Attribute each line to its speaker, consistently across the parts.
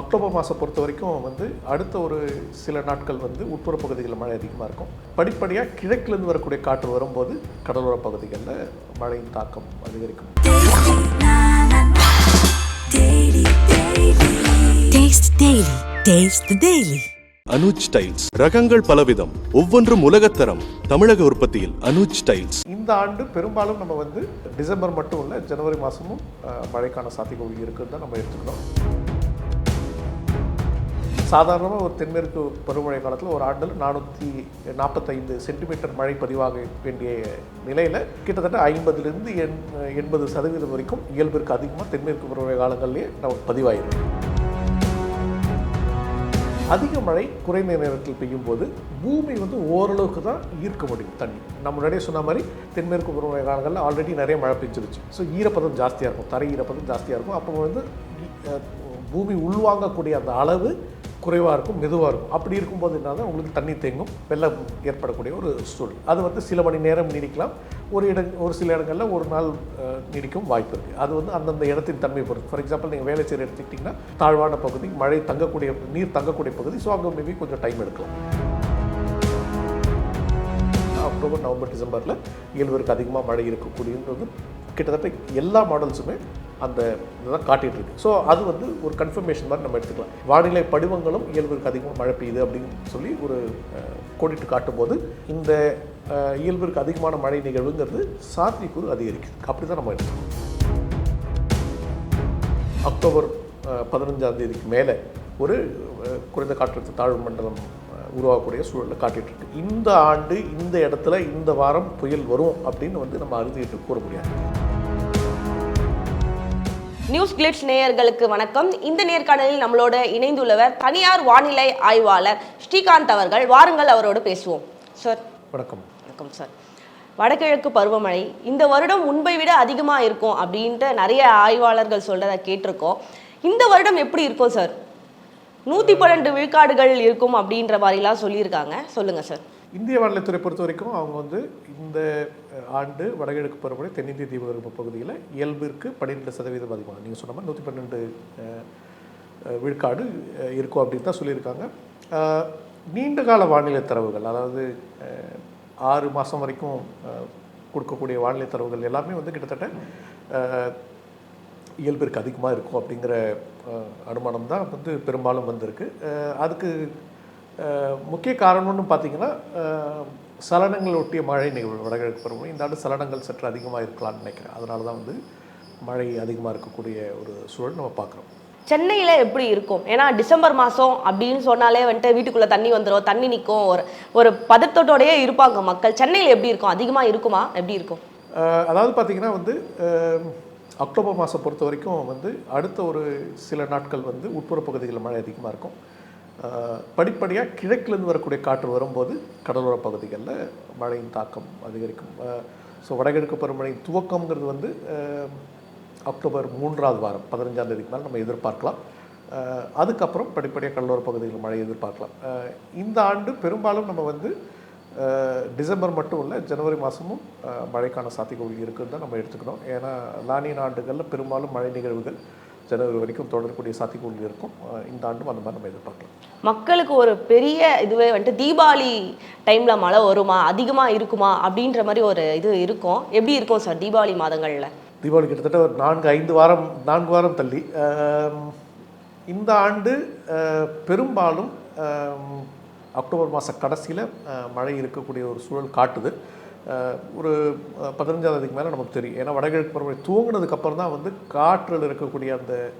Speaker 1: October மாதம் பொறுத்த வரைக்கும் வந்து அடுத்த ஒரு சில நாட்கள் வந்து உட்புற பகுதிகளில் மழை அதிகமாக இருக்கும். படிப்படியாக கிழக்கிலிருந்து வரக்கூடிய காற்று வரும்போது கடலோர பகுதிகளில் மழையின் தாக்கம் அதிகரிக்கும்.
Speaker 2: Taste Daily. Taste the Daily.
Speaker 3: Anuj tiles ரகங்கள் பலவிதம் ஒவ்வொன்றும் உலகத்தரம். தமிழக உற்பத்தியில் அனுஜ் டைல்ஸ்
Speaker 1: இந்த ஆண்டு பெரும்பாலும் நம்ம வந்து டிசம்பர் மட்டும் இல்லை ஜனவரி மாதமும் மழைக்கான சாத்தியக்கூறு இருக்குன்னு தான் நம்ம எடுத்துக்கணும் சாதாரணமாக ஒரு தென்மேற்கு பருவமழை காலத்தில் ஒரு ஆண்டில் நானூற்றி நாற்பத்தைந்து சென்டிமீட்டர் மழை பதிவாக வேண்டிய நிலையில் கிட்டத்தட்ட ஐம்பதுலேருந்து எண் எண்பது சதவீதம் வரைக்கும் இயல்பிற்கு அதிகமாக தென்மேற்கு பருவமழை காலங்களிலேயே நமக்கு பதிவாயிருக்கு. அதிக மழை குறைந்த நேரத்தில் பெய்யும் போது பூமி வந்து ஓரளவுக்கு தான் ஈர்க்க முடியும் தண்ணி. நம்ம முன்னாடியே சொன்ன மாதிரி தென்மேற்கு பருவமழை காலங்களில் ஆல்ரெடி நிறைய மழை பெஞ்சிருச்சு. ஸோ ஈரப்பதம் ஜாஸ்தியாக இருக்கும் தரை ஈரப்பதம் ஜாஸ்தியாக இருக்கும். அப்போ வந்து பூமி உள்வாங்கக்கூடிய அந்த அளவு குறைவாக இருக்கும் மெதுவாக இருக்கும். அப்படி இருக்கும்போது என்ன உங்களுக்கு தண்ணி தேங்கும் வெள்ளம் ஏற்படக்கூடிய ஒரு சூழல். அது வந்து சில மணி நேரம் நீடிக்கலாம். ஒரு இட ஒரு சில இடங்களில் ஒரு நாள் நீடிக்கும் வாய்ப்பு இருக்குது அது வந்து அந்தந்த இடத்தின் தன்மை பொறுத்து. ஃபார் எக்ஸாம்பிள் நீங்கள் வேலை செய்கிற எடுத்துக்கிட்டிங்கன்னா தாழ்வான பகுதி மழை தங்கக்கூடிய நீர் தங்கக்கூடிய பகுதி ஸோ அங்கே மேபி கொஞ்சம் டைம் எடுக்கலாம். அக்டோபர் நவம்பர் டிசம்பரில் இயல்பிற்கு அதிகமாக மழை இருக்கக்கூடியது கிட்டத்தட்ட எல்லா மாடல்ஸுமே அந்த இதெல்லாம் காட்டிகிட்டு இருக்கு. ஸோ அது வந்து ஒரு கன்ஃபர்மேஷன் மாதிரி நம்ம எடுத்துக்கலாம். வானிலை படிவங்களும் இயல்பிற்கு அதிகமாக மழை பெய்யுது அப்படின்னு சொல்லி ஒரு கோடிட்டு காட்டும்போது இந்த இயல்பிற்கு அதிகமான மழை நிகழ்வுங்கிறது சாத்தியக்கூறு அதிகரிக்குது. அப்படி தான் நம்ம எடுத்துக்கலாம். அக்டோபர் பதினஞ்சாம் தேதிக்கு மேலே ஒரு குறைந்த காற்றழுத்த தாழ்வு மண்டலம் உருவாகக்கூடிய சூழலில் காட்டிட்டு இருக்கு. இந்த ஆண்டு இந்த இடத்துல இந்த வாரம் புயல் வரும் அப்படின்னு வந்து நம்ம அறுதிட்டு கூற முடியாது.
Speaker 4: நியூஸ் கிளிட்ஸ் நேயர்களுக்கு வணக்கம். இந்த நேர்காணலில் நம்மளோட இணைந்துள்ளவர் தனியார் வானிலை ஆய்வாளர் ஸ்ரீகாந்த் அவர்கள். வாருங்கள் அவரோடு பேசுவோம். சார்.
Speaker 1: வணக்கம்.
Speaker 4: வணக்கம் சார். வடகிழக்கு பருவமழை இந்த வருடம் முன்பை விட அதிகமாக இருக்கும் அப்படின்ட்டு நிறைய ஆய்வாளர்கள் சொல்றதை கேட்டிருக்கோம். இந்த வருடம் எப்படி இருக்கும் சார்? நூற்றி பன்னெண்டு விழுக்காடுகள் இருக்கும் அப்படின்ற மாதிரிலாம் சொல்லியிருக்காங்க. சொல்லுங்க சார்.
Speaker 1: இந்திய வானிலைத்துறை பொறுத்த வரைக்கும் அவங்க வந்து இந்த ஆண்டு வடகிழக்கு பருவமழை தென்னிந்திய தீபகற்ப பகுதியில் இயல்பிற்கு பன்னிரெண்டு சதவீதம் அதிகமாக நீங்கள் சொன்ன மாதிரி நூற்றி பன்னெண்டு விழுக்காடு இருக்கும் அப்படின்னு தான் சொல்லியிருக்காங்க. நீண்டகால வானிலை தரவுகள் அதாவது ஆறு மாதம் வரைக்கும் கொடுக்கக்கூடிய வானிலை தரவுகள் எல்லாமே வந்து கிட்டத்தட்ட இயல்பிற்கு அதிகமாக இருக்கும் அப்படிங்கிற அனுமானம் தான் வந்து பெரும்பாலும் வந்திருக்கு. அதுக்கு முக்கிய காரணம்னு பார்த்தீங்கன்னா சலனங்கள் ஒட்டிய மழை நிகழ்வு வடகிழக்கு பருவமழை இந்த ஆண்டு சலனங்கள் சற்று அதிகமாக இருக்கலாம்னு நினைக்கிறேன். அதனால தான் வந்து மழை அதிகமாக இருக்கக்கூடிய ஒரு சூழல் நம்ம பார்க்குறோம்.
Speaker 4: சென்னையில் எப்படி இருக்கும்? ஏன்னா டிசம்பர் மாதம் அப்படின்னு சொன்னாலே வந்துட்டு வீட்டுக்குள்ளே தண்ணி வந்துடும் தண்ணி நிற்கும். ஒரு ஒரு பதட்டத்தோடயே இருப்பாங்க மக்கள். சென்னையில் எப்படி இருக்கும்? அதிகமாக இருக்குமா? எப்படி இருக்கும்?
Speaker 1: அதாவது பார்த்தீங்கன்னா வந்து அக்டோபர் மாதம் பொறுத்த வரைக்கும் வந்து அடுத்த ஒரு சில நாட்கள் வந்து உட்புற பகுதிகளில் மழை அதிகமாக இருக்கும். படிப்படியாக கிழக்கிலிருந்து வரக்கூடிய காற்று வரும்போது கடலோர பகுதிகளில் மழையின் தாக்கம் அதிகரிக்கும். ஸோ வடகிழக்கு பருவமழையின் துவக்கம்ங்கிறது வந்து அக்டோபர் மூன்றாவது வாரம் பதினஞ்சாம் தேதிக்கு மேலே நம்ம எதிர்பார்க்கலாம். அதுக்கப்புறம் படிப்படியாக கடலோர பகுதிகளில் மழை எதிர்பார்க்கலாம். இந்த ஆண்டு பெரும்பாலும் நம்ம வந்து டிசம்பர் மட்டும் இல்லை ஜனவரி மாதமும் மழைக்கான சாத்தியக்கூறு இருக்குன்னு தான் நம்ம எடுத்துக்கணும். ஏன்னா லானியன் ஆண்டுகளில் பெரும்பாலும் மழை நிகழ்வுகள் ஜனவரி வரைக்கும் தொடரக்கூடிய சாத்தியக்கூறு இருக்கும். இந்த ஆண்டும் அந்த மாதிரி நம்ம எதிர்பார்க்கலாம்.
Speaker 4: மக்களுக்கு ஒரு பெரிய இதுவே வந்துட்டு தீபாவளி டைமில் மழை வருமா? அதிகமாக இருக்குமா? அப்படின்ற மாதிரி ஒரு இது இருக்கும். எப்படி இருக்கும் சார் தீபாவளி மாதங்களில்?
Speaker 1: தீபாவளி கிட்டத்தட்ட ஒரு நான்கு ஐந்து வாரம் நான்கு வாரம் தள்ளி. இந்த ஆண்டு பெரும்பாலும் அக்டோபர் மாத கடைசியில் மழை இருக்கக்கூடிய ஒரு சூழல் காட்டுது. ஒரு பதினஞ்சாவதுக்கு மேலே நமக்கு தெரியும். ஏன்னா வடகிழக்கு பருவமழை துவங்கினதுக்கு அப்புறம் தான் வந்து காற்றில் இருக்கக்கூடிய அந்த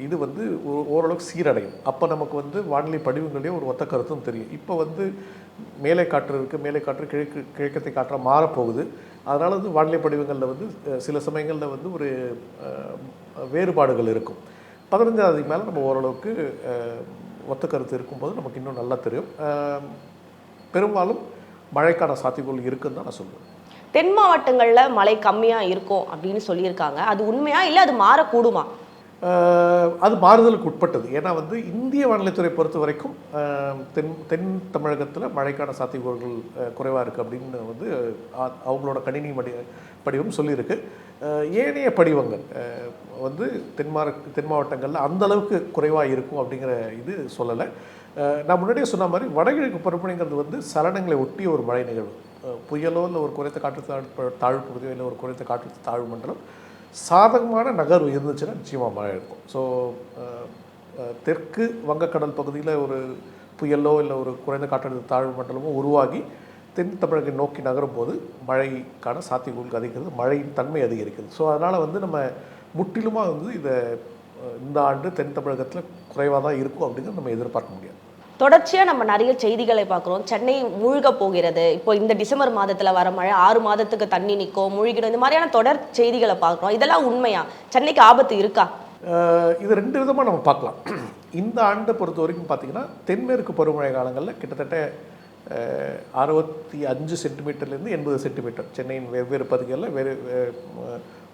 Speaker 1: இது வந்து ஓ- ஓரளவுக்கு சீரடையும். அப்போ நமக்கு வந்து வானிலை படிவுங்களே ஒரு ஒத்த கருத்தும் தெரியும். இப்போ வந்து மேலே காற்று இருக்குது மேலே காற்று கிழக்கு கிழக்கத்தை காற்றாக மாறப்போகுது. அதனால் வந்து வானிலை படிவங்களில் வந்து சில சமயங்களில் வந்து ஒரு வேறுபாடுகள் இருக்கும். பதினஞ்சாவதுக்கு மேலே நம்ம ஓரளவுக்கு ஒத்த கருத்து இருக்கும்போது நமக்கு இன்னும் நல்லா தெரியும். பெரும்பாலும் மழைக்கான சாத்தியக்கூறு இருக்குன்னு தான் நான் சொல்லுவேன்
Speaker 4: தென் மாவட்டங்களில் மழை கம்மியாக இருக்கும் அப்படின்னு சொல்லியிருக்காங்க. அது உண்மையா இல்லை அது மாறக்கூடுமா?
Speaker 1: அது மாறுதலுக்கு உட்பட்டது. ஏன்னா வந்து இந்திய வானிலைத்துறை பொறுத்த வரைக்கும் தென் தென் தமிழகத்தில் மழைக்கான சாத்தியக்கூறுகள் குறைவாக இருக்குது அப்படின்னு வந்து அவங்களோட கணினி மடி படிவம் சொல்லியிருக்கு. ஏனைய படிவங்கள் வந்து தென் தென் மாவட்டங்களில் அந்த அளவுக்கு குறைவாக இருக்கும் அப்படிங்கிற இது சொல்லலை. நான் முன்னாடியே சொன்ன மாதிரி வடகிழக்கு பருவமழைங்கிறது வந்து சலனங்களை ஒட்டிய ஒரு மழை நிகழ்வு. புயலோ இல்லை ஒரு குறைத்த காற்று தாழ்வு பகுதியோ இல்லை ஒரு குறைத்த காற்று தாழ்வு மண்டலம் சாதகமான நகர்வு இருந்துச்சுன்னா நிச்சயமாக மழை இருக்கும். ஸோ தெற்கு வங்கக்கடல் பகுதியில் ஒரு புயலோ இல்லை ஒரு குறைந்த காற்றழுத்த தாழ்வு மண்டலமோ உருவாகி தென் தமிழகை நோக்கி நகரும் போது மழைக்கான சாத்தியக்கூறுகள் அதிகரிக்கிறது மழையின் தன்மை அதிகரிக்கிறது. ஸோ அதனால் வந்து நம்ம முற்றிலுமாக வந்து இதை இந்த ஆண்டு தென் தமிழகத்தில் குறைவாக தான் இருக்கும் அப்படிங்கிறது நம்ம எதிர்பார்க்க முடியாது.
Speaker 4: தொடர்ச்சியா நம்ம நிறைய செய்திகளை பார்க்குறோம். சென்னை மூழ்க போகிறது. இப்போ இந்த டிசம்பர் மாதத்துல வர மழை ஆறு மாதத்துக்கு தண்ணி நிற்கும் மூழ்கிடும் இந்த மாதிரியான தொடர் செய்திகளை பார்க்குறோம். இதெல்லாம் உண்மையா? சென்னைக்கு ஆபத்து இருக்கா?
Speaker 1: இது ரெண்டு விதமாக நம்ம பார்க்கலாம். இந்த ஆண்டை பொறுத்த வரைக்கும் பார்த்தீங்கன்னா தென்மேற்கு பருவமழை காலங்களில் கிட்டத்தட்ட அறுபத்தி அஞ்சு சென்டிமீட்டர்லேருந்து எண்பது சென்டிமீட்டர். சென்னையின் வெவ்வேறு பகுதிகளில் வேறு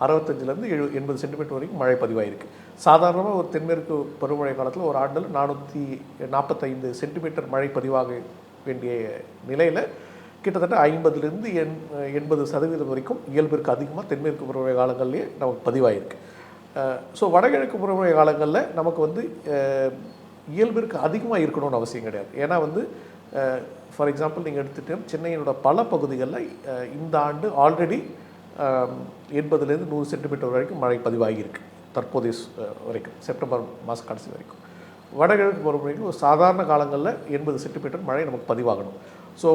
Speaker 1: அறுபத்தஞ்சிலேருந்து எழு எண்பது சென்டிமீட்டர் வரைக்கும் மழை பதிவாயிருக்கு. சாதாரணமாக ஒரு தென்மேற்கு பருவமழை காலத்தில் ஒரு ஆண்டில் நானூற்றி நாற்பத்தைந்து சென்டிமீட்டர் மழை பதிவாக வேண்டிய நிலையில் கிட்டத்தட்ட ஐம்பதுலேருந்து எண் எண்பது சதவீதம் வரைக்கும் இயல்பிற்கு அதிகமாக தென்மேற்கு பருவமழை காலங்கள்லேயே நமக்கு பதிவாயிருக்கு. ஸோ வடகிழக்கு பருவமழை காலங்களில் நமக்கு வந்து இயல்பிற்கு அதிகமாக இருக்கணும்னு அவசியம் கிடையாது. ஏன்னா வந்து ஃபார் எக்ஸாம்பிள் நீங்கள் எடுத்துகிட்டோம் சென்னையினோட பல பகுதிகளில் இந்த ஆண்டு ஆல்ரெடி எண்பதுலேருந்து நூறு சென்டிமீட்டர் வரைக்கும் மழை பதிவாகியிருக்கு. தற்போதைய வரைக்கும் செப்டம்பர் மாத கடைசி வரைக்கும். வடகிழக்கு பருவமழைக்கு ஒரு சாதாரண காலங்களில் எண்பது சென்டிமீட்டர் மழை நமக்கு பதிவாகணும். ஸோ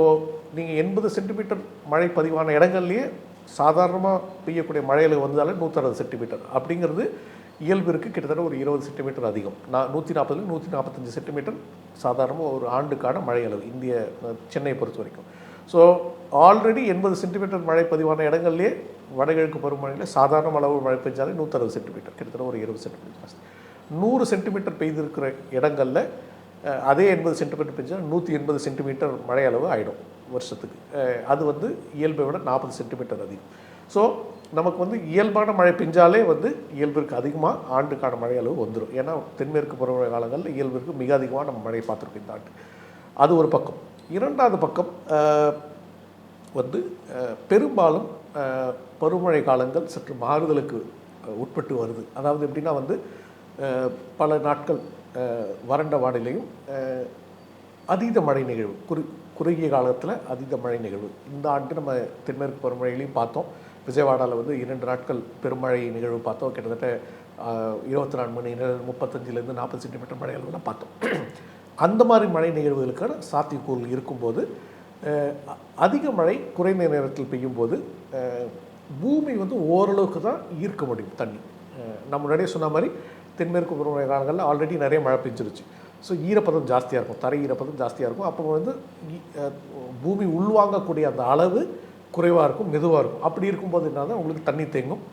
Speaker 1: நீங்கள் எண்பது சென்டிமீட்டர் மழை பதிவான இடங்கள்லேயே சாதாரணமாக பெய்யக்கூடிய மழையில் வந்தாலே நூற்றறுபது சென்டிமீட்டர். அப்படிங்கிறது இயல்பிற்கு கிட்டத்தட்ட ஒரு இருபது சென்டிமீட்டர் அதிகம். நான் நூற்றி நாற்பதுலேருந்து நூற்றி நாற்பத்தஞ்சு சென்டிமீட்டர் சாதாரணமாக ஒரு ஆண்டுக்கான மழை அளவு இந்திய சென்னையை பொறுத்த வரைக்கும். ஸோ ஆல்ரெடி எண்பது சென்டிமீட்டர் மழை பதிவான இடங்கள்லேயே வடகிழக்கு பருவமழையில் சாதாரண அளவு மழை பெஞ்சாலே நூற்றறுபது சென்டிமீட்டர் கிட்டத்தட்ட ஒரு இருபது சென்டிமீட்டர் ஜாஸ்தி. நூறு சென்டிமீட்டர் பெய்திருக்கிற இடங்களில் அதே எண்பது சென்டிமீட்டர் பெஞ்சால் நூற்றி எண்பது சென்டிமீட்டர் மழை அளவு ஆகிடும் வருஷத்துக்கு. அது வந்து இயல்பை விட நாற்பது சென்டிமீட்டர் அதிகம். ஸோ நமக்கு வந்து இயல்பான மழை பெஞ்சாலே வந்து இயல்பிற்கு அதிகமாக ஆண்டுக்கான மழை அளவு வந்துடும் ஏன்னா தென்மேற்கு பருவமழை காலங்களில் இயல்பிற்கு மிக அதிகமாக நம்ம மழை பார்த்துருக்கோம் இந்த ஆண்டு. அது ஒரு பக்கம். இரண்டாவது பக்கம் வந்து பெரும்பாலும் பருவமழை காலங்கள் சற்று மாறுதலுக்கு உட்பட்டு வருது. அதாவது எப்படின்னா வந்து பல நாட்கள் வறண்ட வானிலையும் அதீத மழை நிகழ்வு குறி குறுகிய காலத்தில் அதீத மழை நிகழ்வு. இந்த ஆண்டு நம்ம தென்மேற்கு பருவமழையிலையும் பார்த்தோம். விஜயவாடாவில் வந்து இரண்டு நாட்கள் பெருமழை நிகழ்வு பார்த்தோம். கிட்டத்தட்ட இருபத்தி நாலு மணி நேரம் முப்பத்தஞ்சிலேருந்து நாற்பது சென்டிமீட்டர் மழை அளவுலாம் பார்த்தோம். அந்த மாதிரி மழை நிகழ்வுகளுக்கான சாத்தியக்கூறு இருக்கும்போது அதிக மழை குறைந்த நேரத்தில் பெய்யும் போது பூமி வந்து ஓரளவுக்கு தான் ஈர்க்க முடியும் தண்ணி. நம்ம முன்னாடியே சொன்ன மாதிரி தென்மேற்கு பருவமழை காலங்களில் ஆல்ரெடி நிறைய மழை பெஞ்சிருச்சு. ஸோ ஈரப்பதம் ஜாஸ்தியாக இருக்கும் தரை ஈரப்பதம் ஜாஸ்தியாக இருக்கும். அப்போ வந்து பூமி உள்வாங்கக்கூடிய அந்த அளவு குறைவாக இருக்கும் மெதுவாக இருக்கும். அப்படி இருக்கும்போது என்ன தான் உங்களுக்கு தண்ணி தேங்கும்.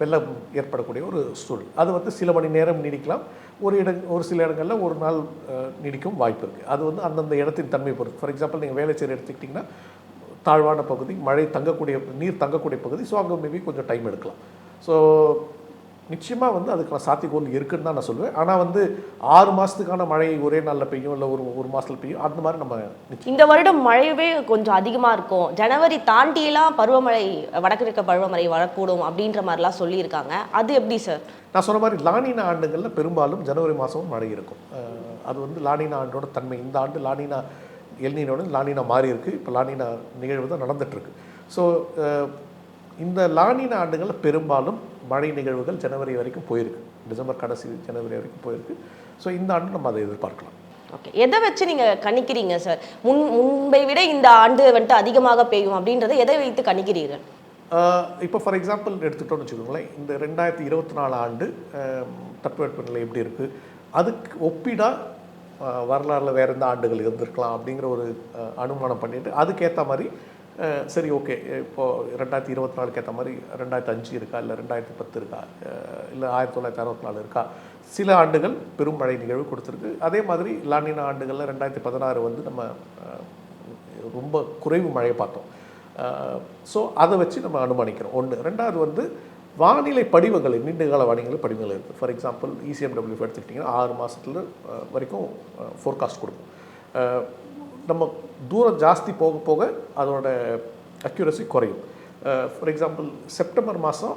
Speaker 1: வெள்ளம் ஏற்படக்கூடிய ஒரு சூழல். அது வந்து சில மணி நேரம் நீடிக்கலாம். ஒரு இட ஒரு சில இடங்களில் ஒரு நாள் நீடிக்கும் வாய்ப்பு இருக்குது அது வந்து அந்தந்த இடத்தின் தன்மை பொறுத்து. ஃபார் எக்ஸாம்பிள் நீங்கள் வேலைச்சேரி எடுத்துக்கிட்டிங்கன்னா தாழ்வான பகுதி மழை தங்கக்கூடிய நீர் தங்கக்கூடிய பகுதி ஸோ அங்கே மேபி கொஞ்சம் டைம் எடுக்கலாம். ஸோ நிச்சயமாக வந்து அதுக்கான சாத்தியக்கூறு இருக்குன்னு தான் நான் சொல்லுவேன் ஆனால் வந்து ஆறு மாதத்துக்கான மழை ஒரே நாளில் பெய்யும் இல்லை ஒரு ஒரு மாதத்தில் பெய்யும் அந்த மாதிரி நம்ம
Speaker 4: இந்த வருடம் மழையவே கொஞ்சம் அதிகமா இருக்கும். ஜனவரி தாண்டியெல்லாம் பருவமழை வடகிழக்கு பருவமழை வரக்கூடும் அப்படின்ற மாதிரிலாம் சொல்லியிருக்காங்க. அது எப்படி சார்
Speaker 1: நான் சொன்ன மாதிரி லானினா ஆண்டுகளில் பெரும்பாலும் ஜனவரி மாதமும் மழை இருக்கும். அது வந்து லானினா ஆண்டோட தன்மை. இந்த ஆண்டு லானினா எல்னினோட லானினா மாறி இருக்கு. இப்போ லானினா நிகழ்வு தான் நடந்துட்டுருக்கு ஸோ இந்த லானினா ஆண்டுகளில் பெரும்பாலும் மழை நிகழ்வுகள் ஜனவரி வரைக்கும் போயிருக்கு. டிசம்பர் கடைசி ஜனவரி வரைக்கும் போயிருக்கு. ஸோ இந்த ஆண்டு நம்ம அதை எதிர்பார்க்கலாம்.
Speaker 4: ஓகே எதை வச்சு நீங்க கணிக்கிறீங்க சார் முன் முன்பை விட இந்த ஆண்டு வந்துட்டு அதிகமாக பெய்யும் அப்படின்றத எதை வைத்து கணிக்கிறீர்கள்?
Speaker 1: இப்போ ஃபார் எக்ஸாம்பிள் எடுத்துக்கிட்டோம்னு வச்சுக்கோங்களேன். இந்த ரெண்டாயிரத்தி இருபத்தி நாலு ஆண்டு தட்பவெப்பநிலை எப்படி இருக்குது அதுக்கு ஒப்பிடா அஹ், வரலாறுல வேறு எந்த ஆண்டுகள் இருந்திருக்கலாம் அப்படிங்கிற ஒரு அனுமானம் பண்ணிட்டு அதுக்கேற்ற மாதிரி சரி ஓகே. இப்போது ரெண்டாயிரத்தி இருபத்தி நாலுக்கு ஏற்ற மாதிரி ரெண்டாயிரத்தி அஞ்சு இருக்கா? இல்லை ரெண்டாயிரத்தி பத்து இருக்கா? இல்லை ஆயிரத்தி தொள்ளாயிரத்தி அறுபத்தி நாலு இருக்கா? சில ஆண்டுகள் பெரும் மழை நிகழ்வு கொடுத்துருக்கு. அதே மாதிரி லானினா ஆண்டுகளில் ரெண்டாயிரத்தி பதினாறு வந்து நம்ம ரொம்ப குறைவு மழையை பார்த்தோம். ஸோ அதை வச்சு நம்ம அனுமானிக்கிறோம். ஒன்று ரெண்டாவது வந்து வானிலை படிவங்கள் நீண்டகால வானிலை படிவங்கள் இருக்குது ஃபார் எக்ஸாம்பிள் இசிஎம்டபிள்யூ எடுத்துக்கிட்டிங்கன்னா ஆறு மாதத்துல வரைக்கும் ஃபோர்காஸ்ட் கொடுக்கும். நம்ம தூரம் ஜாஸ்தி போக போக அதோட அக்யூரசி குறையும். ஃபார் எக்ஸாம்பிள் செப்டம்பர் மாதம்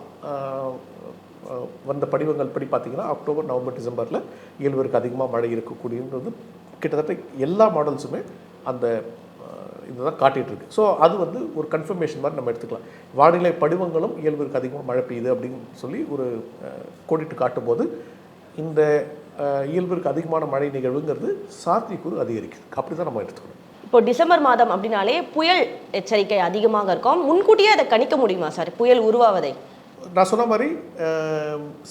Speaker 1: வந்த படிவங்கள் படி பார்த்திங்கன்னா அக்டோபர் நவம்பர் டிசம்பரில் இயல்பிற்கு அதிகமாக மழை இருக்கக்கூடியது கிட்டத்தட்ட எல்லா மாடல்ஸுமே அந்த இதுதான் காட்டிகிட்ருக்கு ஸோ அது வந்து ஒரு கன்ஃபர்மேஷன் மாதிரி நம்ம எடுத்துக்கலாம். வானிலை படிவங்களும் இயல்புக்கு அதிகமாக மழை பெய்யுது அப்படின்னு சொல்லி ஒரு கோடிட்டு காட்டும்போது இந்த இயல்பிற்கு அதிகமான மழை நிகழ்வுங்கிறது சாத்தியக்கூறு அதிகரிக்குது. அப்படி தான் நம்ம எடுத்துக்கணும்.
Speaker 4: இப்போ டிசம்பர் மாதம் அப்படின்னாலே புயல் எச்சரிக்கை அதிகமாக இருக்கும். முன்கூட்டியே அதை கணிக்க முடியுமா சார்? புயல் உருவாவதை.
Speaker 1: நான் சொன்ன மாதிரி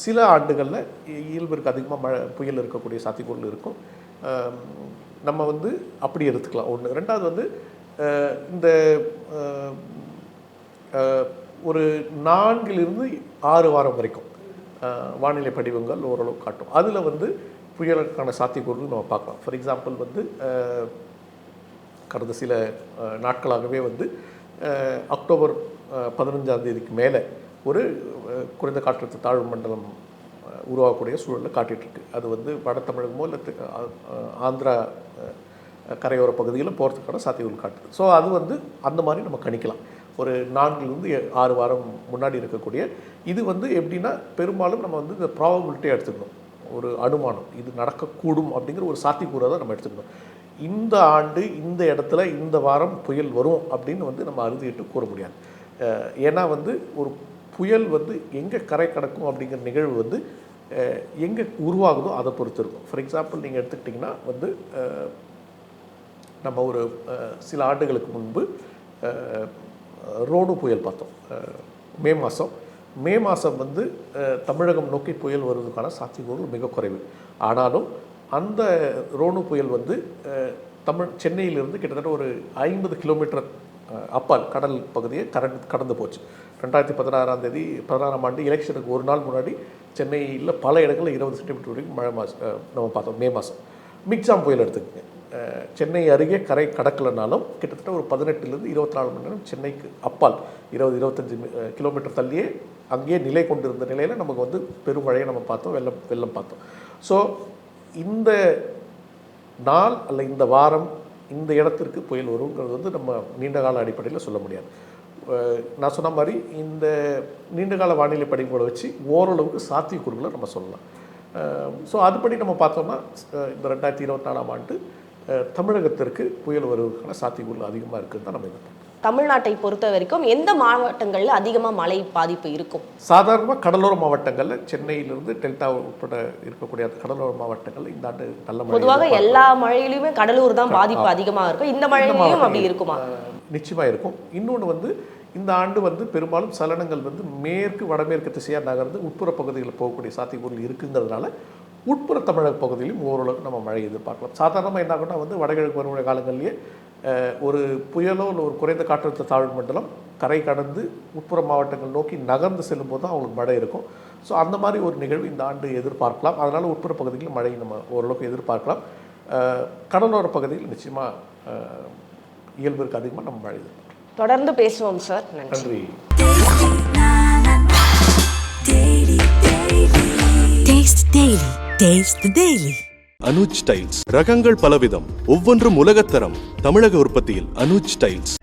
Speaker 1: சில ஆண்டுகளில் இயல்பிற்கு அதிகமாக மழை புயல் இருக்கக்கூடிய சாத்தியக்கூறுகள் இருக்கும். நம்ம வந்து அப்படி எடுத்துக்கலாம். ஒன்று ரெண்டாவது வந்து இந்த ஒரு நான்கிலிருந்து ஆறு வாரம் வரைக்கும் வானிலை படிவங்கள் ஓரளவு காட்டும். அதில் வந்து புயலுக்கான சாத்தியக்கூறுகள் நம்ம பார்க்கலாம். ஃபார் எக்ஸாம்பிள் வந்து கடந்த சில நாட்களாகவே வந்து அக்டோபர் பதினஞ்சாம் தேதிக்கு மேலே ஒரு குறைந்த காற்றழுத்த தாழ்வு மண்டலம் உருவாகக்கூடிய சூழலில் காட்டிகிட்ருக்கு அது வந்து வட தமிழகமோ இல்லை ஆந்திரா கரையோர பகுதியில் போகிறதுக்கான சாத்தியங்கள் காட்டுது. ஸோ அது வந்து அந்த மாதிரி நம்ம கணிக்கலாம். ஒரு நான்குலேருந்து எ- ஆறு வாரம் முன்னாடி இருக்கக்கூடிய இது வந்து எப்படின்னா பெரும்பாலும் நம்ம வந்து இந்த ப்ராபபிலிட்டியாக எடுத்துக்கணும். ஒரு அனுமானம். இது நடக்கக்கூடும் அப்படிங்கிற ஒரு சாத்தியக்கூறாக தான் நம்ம எடுத்துக்கணும். இந்த ஆண்டு இந்த இடத்துல இந்த வாரம் புயல் வரும் அப்படின்னு வந்து நம்ம அறுதிட்டு கூற முடியாது. ஏன்னா வந்து ஒரு புயல் வந்து எங்கே கரை கடக்கும் அப்படிங்கிற நிகழ்வு வந்து எங்கே உருவாகுதோ அதை பொறுத்து இருக்கும். ஃபார் எக்ஸாம்பிள் நீங்கள் எடுத்துக்கிட்டிங்கன்னா வந்து நம்ம ஒரு சில ஆண்டுகளுக்கு முன்பு ரோடு புயல் பார்த்தோம். மே மாதம் மே மாதம் வந்து தமிழகம் நோக்கி புயல் வருவதற்கான சாத்தியக்கூறுகள் மிக குறைவு. ஆனாலும் அந்த ரோனு புயல் வந்து தமிழ் சென்னையிலிருந்து கிட்டத்தட்ட ஒரு ஐம்பது கிலோமீட்டர் அப்பால் கடல் பகுதியை கடந்து கடந்து போச்சு. ரெண்டாயிரத்தி பதினாறாம் தேதி பதினாறாம் ஆண்டு எலெக்ஷனுக்கு ஒரு நாள் முன்னாடி சென்னையில் பல இடங்களில் இருபது சென்டிமீட்டர் வரைக்கும் மழை மாதம் நம்ம பார்த்தோம் மே மாதம் மிக்ஜாம் புயல் எடுத்துக்கங்க. சென்னை அருகே கரை கடக்கலைனாலும் கிட்டத்தட்ட ஒரு பதினெட்டுலேருந்து இருபத்தி நாலு மணி நேரம் சென்னைக்கு அப்பால் இருபது இருபத்தஞ்சி கிலோமீட்டர் தள்ளியே அங்கேயே நிலை கொண்டிருந்த நிலையில் நமக்கு வந்து பெருமழையை நம்ம பார்த்தோம் வெள்ளம் வெள்ளம் பார்த்தோம். ஸோ இந்த நாள் அல்ல இந்த வாரம் இந்த இடத்திற்கு புயல் வருங்கிறது வந்து நம்ம நீண்ட கால அடிப்படையில் சொல்ல முடியாது. நான் சொன்ன மாதிரி இந்த நீண்டகால வானிலை படிப்புகளை வச்சு ஓரளவுக்கு சாத்தியக்கூறுகளை நம்ம சொல்லலாம். ஸோ அதுபடி நம்ம பார்த்தோம்னா இந்த ரெண்டாயிரத்தி இருபத்தி நாலாம் ஆண்டு தமிழகத்திற்கு புயல் வருவதற்கான சாத்தியக்கூறுகள் அதிகமாக இருக்குதுன்னு தான் நம்ம எதிர்பார்க்கணும்
Speaker 4: தமிழ்நாட்டை பொறுத்த வரைக்கும் எந்த மாவட்டங்களில் அதிகமாக மழை பாதிப்பு இருக்கும்?
Speaker 1: சாதாரணமாக கடலோர மாவட்டங்களில் சென்னையிலிருந்து டெல்டா உட்பட இருக்கக்கூடிய கடலோர மாவட்டங்களில் இந்த ஆண்டு நல்ல
Speaker 4: பொதுவாக. எல்லா மழையிலுமே கடலூர் தான் பாதிப்பு அதிகமாக இருக்கும். இந்த மழையிலையும் அப்படி இருக்குமா?
Speaker 1: நிச்சயமாக இருக்கும். இன்னொன்று வந்து இந்த ஆண்டு வந்து பெரும்பாலும் சலனங்கள் வந்து மேற்கு வடமேற்கு திசையாக நகர்ந்து உட்புற பகுதிகளில் போகக்கூடிய சாத்தியக்கூறுகள் இருக்குங்கிறதுனால உட்புற தமிழக பகுதியிலும் ஓரளவுக்கு நம்ம மழை எதிர்பார்க்கலாம். சாதாரணமாக என்ன ஆகும்னா வந்து வடகிழக்கு பருவமழை காலங்களிலேயே ஒரு புயலோ இல்லை ஒரு குறைந்த காற்றழுத்த தாழ்வு மண்டலம் கரை கடந்து உட்புற மாவட்டங்கள் நோக்கி நகர்ந்து செல்லும்போது தான் அவங்களுக்கு மழை இருக்கும். ஸோ அந்த மாதிரி ஒரு நிகழ்வு இந்த ஆண்டு எதிர்பார்க்கலாம். அதனால் உட்புற பகுதிகளில் மழை நம்ம ஓரளவுக்கு எதிர்பார்க்கலாம். கடலோர பகுதியில் நிச்சயமாக இயல்பிற்கு அதிகமாக நம்ம மழை
Speaker 4: தொடர்ந்து பேசுவோம் சார். நன்றி.
Speaker 1: நன்றி.
Speaker 2: Taste Daily. Taste the Daily.
Speaker 3: Anuj tiles. ரகங்கள் பலவிதம். ஒவ்வொன்றும் உலகத்தரம். தமிழக உற்பத்தியில் அனுஜ் டைல்ஸ்.